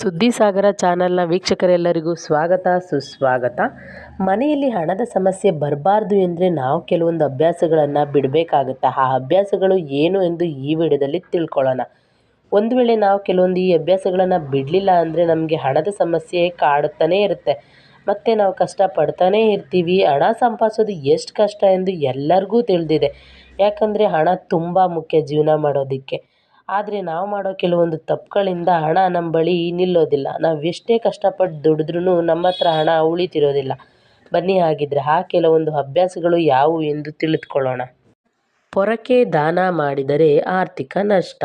ಸುದ್ದಿಸಾಗರ ಚಾನಲ್ನ ವೀಕ್ಷಕರೆಲ್ಲರಿಗೂ ಸ್ವಾಗತ, ಸುಸ್ವಾಗತ. ಮನೆಯಲ್ಲಿ ಹಣದ ಸಮಸ್ಯೆ ಬರಬಾರ್ದು ಎಂದರೆ ನಾವು ಕೆಲವೊಂದು ಅಭ್ಯಾಸಗಳನ್ನು ಬಿಡಬೇಕಾಗುತ್ತೆ? ಆ ಅಭ್ಯಾಸಗಳು ಏನು ಎಂದು ಈ ವಿಡಿಯೋದಲ್ಲಿ ತಿಳ್ಕೊಳ್ಳೋಣ. ಒಂದು ವೇಳೆ ನಾವು ಕೆಲವೊಂದು ಈ ಅಭ್ಯಾಸಗಳನ್ನು ಬಿಡಲಿಲ್ಲ ಅಂದರೆ ನಮಗೆ ಹಣದ ಸಮಸ್ಯೆ ಕಾಡುತ್ತಲೇ ಇರುತ್ತೆ. ಮತ್ತು ನಾವು ಕಷ್ಟಪಡ್ತಾನೇ ಇರ್ತೀವಿ. ಹಣ ಸಂಪಾದಿಸೋದು ಎಷ್ಟು ಕಷ್ಟ ಎಂದು ಎಲ್ಲರಿಗೂ ತಿಳಿದಿದೆ. ಯಾಕಂದರೆ ಹಣ ತುಂಬ ಮುಖ್ಯ ಜೀವನ ಮಾಡೋದಕ್ಕೆ. ಆದರೆ ನಾವು ಮಾಡೋ ಕೆಲವೊಂದು ತಪ್ಪುಗಳಿಂದ ಹಣ ನಮ್ಮ ಬಳಿ ನಿಲ್ಲೋದಿಲ್ಲ. ನಾವು ಎಷ್ಟೇ ಕಷ್ಟಪಟ್ಟು ದುಡಿದ್ರೂ ನಮ್ಮ ಹತ್ರ ಹಣ ಉಳಿತಿರೋದಿಲ್ಲ. ಬನ್ನಿ ಹಾಗಿದ್ರೆ ಆ ಕೆಲವೊಂದು ಅಭ್ಯಾಸಗಳು ಯಾವುವು ಎಂದು ತಿಳಿದುಕೊಳ್ಳೋಣ. ಪೊರಕೆ ದಾನ ಮಾಡಿದರೆ ಆರ್ಥಿಕ ನಷ್ಟ.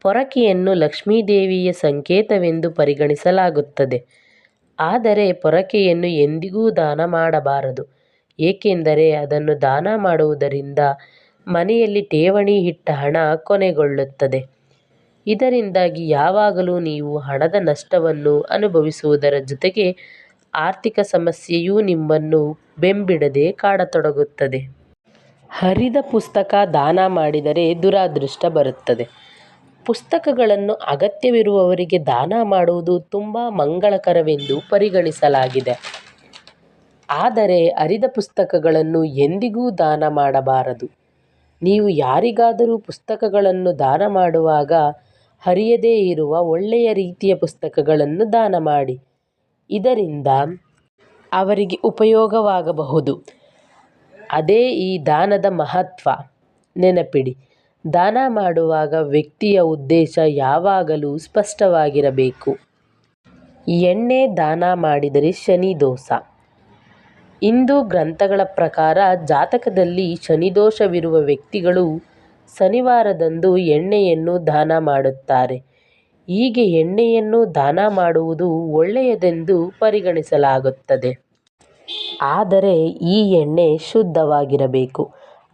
ಪೊರಕೆಯನ್ನು ಲಕ್ಷ್ಮೀದೇವಿಯ ಸಂಕೇತವೆಂದು ಪರಿಗಣಿಸಲಾಗುತ್ತದೆ. ಆದರೆ ಪೊರಕೆಯನ್ನು ಎಂದಿಗೂ ದಾನ ಮಾಡಬಾರದು. ಏಕೆಂದರೆ ಅದನ್ನು ದಾನ ಮಾಡುವುದರಿಂದ ಮನೆಯಲ್ಲಿ ಠೇವಣಿ ಇಟ್ಟ ಹಣ ಕೊನೆಗೊಳ್ಳುತ್ತದೆ. ಇದರಿಂದಾಗಿ ಯಾವಾಗಲೂ ನೀವು ಹಣದ ನಷ್ಟವನ್ನು ಅನುಭವಿಸುವುದರ ಜೊತೆಗೆ ಆರ್ಥಿಕ ಸಮಸ್ಯೆಯೂ ನಿಮ್ಮನ್ನು ಬೆಂಬಿಡದೆ ಕಾಡತೊಡಗುತ್ತದೆ. ಹರಿದ ಪುಸ್ತಕ ದಾನ ಮಾಡಿದರೆ ದುರಾದೃಷ್ಟ ಬರುತ್ತದೆ. ಪುಸ್ತಕಗಳನ್ನು ಅಗತ್ಯವಿರುವವರಿಗೆ ದಾನ ಮಾಡುವುದು ತುಂಬ ಮಂಗಳಕರವೆಂದು ಪರಿಗಣಿಸಲಾಗಿದೆ. ಆದರೆ ಹರಿದ ಪುಸ್ತಕಗಳನ್ನು ಎಂದಿಗೂ ದಾನ ಮಾಡಬಾರದು. ನೀವು ಯಾರಿಗಾದರೂ ಪುಸ್ತಕಗಳನ್ನು ದಾನ ಮಾಡುವಾಗ ಹರಿಯದೇ ಇರುವ ಒಳ್ಳೆಯ ರೀತಿಯ ಪುಸ್ತಕಗಳನ್ನು ದಾನ ಮಾಡಿ. ಇದರಿಂದ ಅವರಿಗೆ ಉಪಯೋಗವಾಗಬಹುದು. ಅದೇ ಈ ದಾನದ ಮಹತ್ವ. ನೆನಪಿಡಿ, ದಾನ ಮಾಡುವಾಗ ವ್ಯಕ್ತಿಯ ಉದ್ದೇಶ ಯಾವಾಗಲೂ ಸ್ಪಷ್ಟವಾಗಿರಬೇಕು. ಎಣ್ಣೆ ದಾನ ಮಾಡಿದರೆ ಶನಿ ದೋಷ. ಹಿಂದೂ ಗ್ರಂಥಗಳ ಪ್ರಕಾರ ಜಾತಕದಲ್ಲಿ ಶನಿದೋಷವಿರುವ ವ್ಯಕ್ತಿಗಳು ಶನಿವಾರದಂದು ಎಣ್ಣೆಯನ್ನು ದಾನ ಮಾಡುತ್ತಾರೆ. ಹೀಗೆ ಎಣ್ಣೆಯನ್ನು ದಾನ ಮಾಡುವುದು ಒಳ್ಳೆಯದೆಂದು ಪರಿಗಣಿಸಲಾಗುತ್ತದೆ. ಆದರೆ ಈ ಎಣ್ಣೆ ಶುದ್ಧವಾಗಿರಬೇಕು.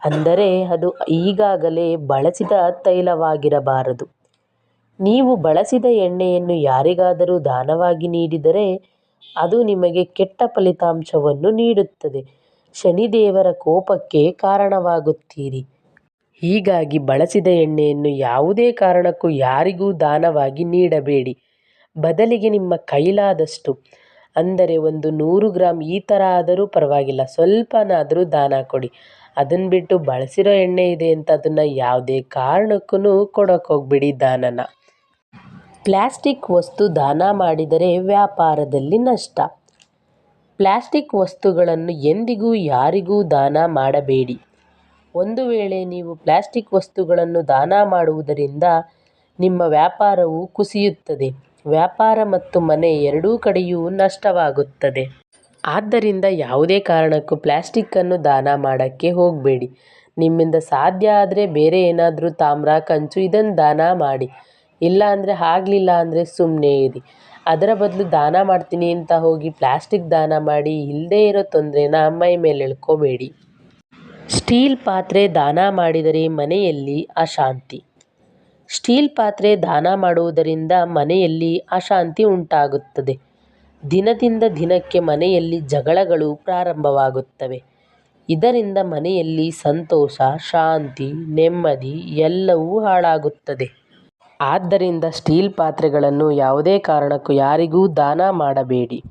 ಅಂದರೆ ಅದು ಈಗಾಗಲೇ ಬಳಸಿದ ತೈಲವಾಗಿರಬಾರದು. ನೀವು ಬಳಸಿದ ಎಣ್ಣೆಯನ್ನು ಯಾರಿಗಾದರೂ ದಾನವಾಗಿ ನೀಡಿದರೆ ಅದು ನಿಮಗೆ ಕೆಟ್ಟ ಫಲಿತಾಂಶವನ್ನು ನೀಡುತ್ತದೆ. ಶನಿದೇವರ ಕೋಪಕ್ಕೆ ಕಾರಣವಾಗುತ್ತೀರಿ. ಹೀಗಾಗಿ ಬಳಸಿದ ಎಣ್ಣೆಯನ್ನು ಯಾವುದೇ ಕಾರಣಕ್ಕೂ ಯಾರಿಗೂ ದಾನವಾಗಿ ನೀಡಬೇಡಿ. ಬದಲಿಗೆ ನಿಮ್ಮ ಕೈಲಾದಷ್ಟು, ಅಂದರೆ ಒಂದು ನೂರು ಗ್ರಾಮ್ ಈ ಥರ ಆದರೂ ಪರವಾಗಿಲ್ಲ, ಸ್ವಲ್ಪನಾದರೂ ದಾನ ಕೊಡಿ. ಅದನ್ನು ಬಿಟ್ಟು ಬಳಸಿರೋ ಎಣ್ಣೆ ಇದೆ ಅಂತ ಅದನ್ನು ಯಾವುದೇ ಕಾರಣಕ್ಕೂ ಕೊಡೋಕೆ ಹೋಗ್ಬಿಡಿ ದಾನನ. ಪ್ಲಾಸ್ಟಿಕ್ ವಸ್ತು ದಾನ ಮಾಡಿದರೆ ವ್ಯಾಪಾರದಲ್ಲಿ ನಷ್ಟ. ಪ್ಲಾಸ್ಟಿಕ್ ವಸ್ತುಗಳನ್ನು ಎಂದಿಗೂ ಯಾರಿಗೂ ದಾನ ಮಾಡಬೇಡಿ. ಒಂದು ವೇಳೆ ನೀವು ಪ್ಲಾಸ್ಟಿಕ್ ವಸ್ತುಗಳನ್ನು ದಾನ ಮಾಡುವುದರಿಂದ ನಿಮ್ಮ ವ್ಯಾಪಾರವು ಕುಸಿಯುತ್ತದೆ. ವ್ಯಾಪಾರ ಮತ್ತು ಮನೆ ಎರಡೂ ಕಡೆಯೂ ನಷ್ಟವಾಗುತ್ತದೆ. ಆದ್ದರಿಂದ ಯಾವುದೇ ಕಾರಣಕ್ಕೂ ಪ್ಲಾಸ್ಟಿಕ್ಕನ್ನು ದಾನ ಮಾಡೋಕ್ಕೆ ಹೋಗಬೇಡಿ. ನಿಮ್ಮಿಂದ ಸಾಧ್ಯ ಆದರೆ ಬೇರೆ ಏನಾದರೂ ತಾಮ್ರ, ಕಂಚು ಇದನ್ನು ದಾನ ಮಾಡಿ. ಇಲ್ಲ ಅಂದರೆ ಆಗಲಿಲ್ಲ ಅಂದರೆ ಸುಮ್ಮನೆ ಇರಿ. ಅದರ ಬದಲು ದಾನ ಮಾಡ್ತೀನಿ ಅಂತ ಹೋಗಿ ಪ್ಲಾಸ್ಟಿಕ್ ದಾನ ಮಾಡಿ ಇಲ್ಲದೇ ಇರೋ ತೊಂದರೆನ ಮೈ ಮೇಲೆ ಎಳ್ಕೋಬೇಡಿ. ಸ್ಟೀಲ್ ಪಾತ್ರೆ ದಾನ ಮಾಡಿದರೆ ಮನೆಯಲ್ಲಿ ಅಶಾಂತಿ. ಸ್ಟೀಲ್ ಪಾತ್ರೆ ದಾನ ಮಾಡುವುದರಿಂದ ಮನೆಯಲ್ಲಿ ಅಶಾಂತಿ ಉಂಟಾಗುತ್ತದೆ. ದಿನದಿಂದ ದಿನಕ್ಕೆ ಮನೆಯಲ್ಲಿ ಜಗಳಗಳು ಪ್ರಾರಂಭವಾಗುತ್ತವೆ. ಇದರಿಂದ ಮನೆಯಲ್ಲಿ ಸಂತೋಷ, ಶಾಂತಿ, ನೆಮ್ಮದಿ ಎಲ್ಲವೂ ಹಾಳಾಗುತ್ತದೆ. ಆದ್ದರಿಂದ ಸ್ಟೀಲ್ ಪಾತ್ರೆಗಳನ್ನು ಯಾವುದೇ ಕಾರಣಕ್ಕೂ ಯಾರಿಗೂ ದಾನ ಮಾಡಬೇಡಿ.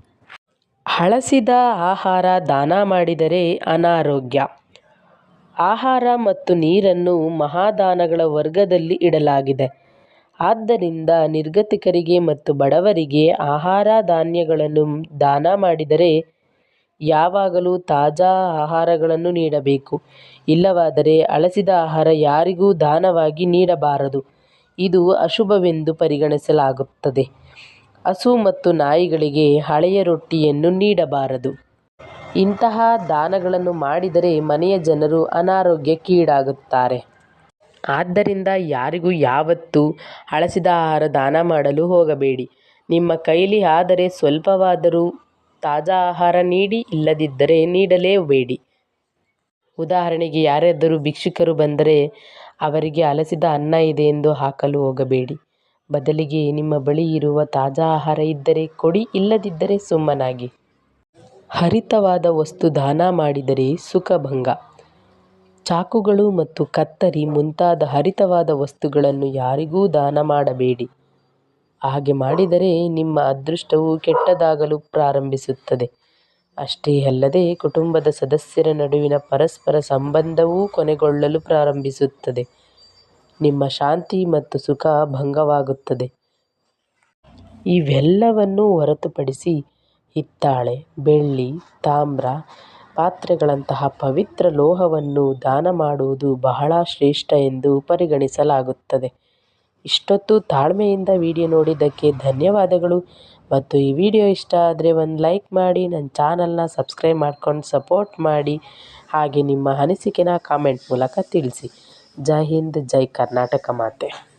ಹಳಸಿದ ಆಹಾರ ದಾನ ಮಾಡಿದರೆ ಅನಾರೋಗ್ಯ. ಆಹಾರ ಮತ್ತು ನೀರನ್ನು ಮಹಾದಾನಗಳ ವರ್ಗದಲ್ಲಿ ಇಡಲಾಗಿದೆ. ಆದ್ದರಿಂದ ನಿರ್ಗತಿಕರಿಗೆ ಮತ್ತು ಬಡವರಿಗೆ ಆಹಾರ ಧಾನ್ಯಗಳನ್ನು ದಾನ ಮಾಡಿದರೆ ಯಾವಾಗಲೂ ತಾಜಾ ಆಹಾರಗಳನ್ನು ನೀಡಬೇಕು. ಇಲ್ಲವಾದರೆ ಹಳಸಿದ ಆಹಾರ ಯಾರಿಗೂ ದಾನವಾಗಿ ನೀಡಬಾರದು. ಇದು ಅಶುಭವೆಂದು ಪರಿಗಣಿಸಲಾಗುತ್ತದೆ. ಹಸು ಮತ್ತು ನಾಯಿಗಳಿಗೆ ಹಳೆಯ ರೊಟ್ಟಿಯನ್ನು ನೀಡಬಾರದು. ಇಂತಹ ದಾನಗಳನ್ನು ಮಾಡಿದರೆ ಮನೆಯ ಜನರು ಅನಾರೋಗ್ಯಕ್ಕೀಡಾಗುತ್ತಾರೆ ಆದ್ದರಿಂದ ಯಾರಿಗೂ ಯಾವತ್ತೂ ಹಳಸಿದ ಆಹಾರ ದಾನ ಮಾಡಲು ಹೋಗಬೇಡಿ. ನಿಮ್ಮ ಕೈಲಿ ಆದರೆ ಸ್ವಲ್ಪವಾದರೂ ತಾಜಾ ಆಹಾರ ನೀಡಿ, ಇಲ್ಲದಿದ್ದರೆ ನೀಡಲೇಬೇಡಿ ಉದಾಹರಣೆಗೆ ಯಾರಾದರೂ ಭಿಕ್ಷುಕರು ಬಂದರೆ ಅವರಿಗೆ ಅಲಸಿದ ಅನ್ನ ಇದೆ ಎಂದು ಹಾಕಲು ಹೋಗಬೇಡಿ. ಬದಲಿಗೆ ನಿಮ್ಮ ಬಳಿ ಇರುವ ತಾಜಾ ಆಹಾರ ಇದ್ದರೆ ಕೊಡಿ, ಇಲ್ಲದಿದ್ದರೆ ಸುಮ್ಮನಾಗಿ. ಹರಿತವಾದ ವಸ್ತು ದಾನ ಮಾಡಿದರೆ ಸುಖಭಂಗ ಚಾಕುಗಳು ಮತ್ತು ಕತ್ತರಿ ಮುಂತಾದ ಹರಿತವಾದ ವಸ್ತುಗಳನ್ನು ಯಾರಿಗೂ ದಾನ ಮಾಡಬೇಡಿ. ಹಾಗೆ ಮಾಡಿದರೆ ನಿಮ್ಮ ಅದೃಷ್ಟವು ಕೆಟ್ಟದಾಗಲು ಪ್ರಾರಂಭಿಸುತ್ತದೆ. ಅಷ್ಟೇ ಅಲ್ಲದೆ ಕುಟುಂಬದ ಸದಸ್ಯರ ನಡುವಿನ ಪರಸ್ಪರ ಸಂಬಂಧವೂ ಕೊನೆಗೊಳ್ಳಲು ಪ್ರಾರಂಭಿಸುತ್ತದೆ. ನಿಮ್ಮ ಶಾಂತಿ ಮತ್ತು ಸುಖ ಭಂಗವಾಗುತ್ತದೆ. ಇವೆಲ್ಲವನ್ನೂ ಹೊರತುಪಡಿಸಿ ಹಿತ್ತಾಳೆ, ಬೆಳ್ಳಿ, ತಾಮ್ರ, ಪಾತ್ರೆಗಳಂತಹ ಪವಿತ್ರ ಲೋಹವನ್ನು ದಾನ ಮಾಡುವುದು ಬಹಳ ಶ್ರೇಷ್ಠ ಎಂದು ಪರಿಗಣಿಸಲಾಗುತ್ತದೆ. ಇಷ್ಟೊತ್ತು ತಾಳ್ಮೆಯಿಂದ ವಿಡಿಯೋ ನೋಡಿದ್ದಕ್ಕೆ ಧನ್ಯವಾದಗಳು. ಮತ್ತು ಈ ವಿಡಿಯೋ ಇಷ್ಟ ಆದರೆ ಒಂದು ಲೈಕ್ ಮಾಡಿ, ನನ್ನ ಚಾನಲ್ನ ಸಬ್ಸ್ಕ್ರೈಬ್ ಮಾಡ್ಕೊಂಡು ಸಪೋರ್ಟ್ ಮಾಡಿ, ಹಾಗೆ ನಿಮ್ಮ ಅನಿಸಿಕೆನ ಕಾಮೆಂಟ್ ಮೂಲಕ ತಿಳಿಸಿ. ಜೈ ಹಿಂದ್, ಜೈ ಕರ್ನಾಟಕ ಮಾತೆ.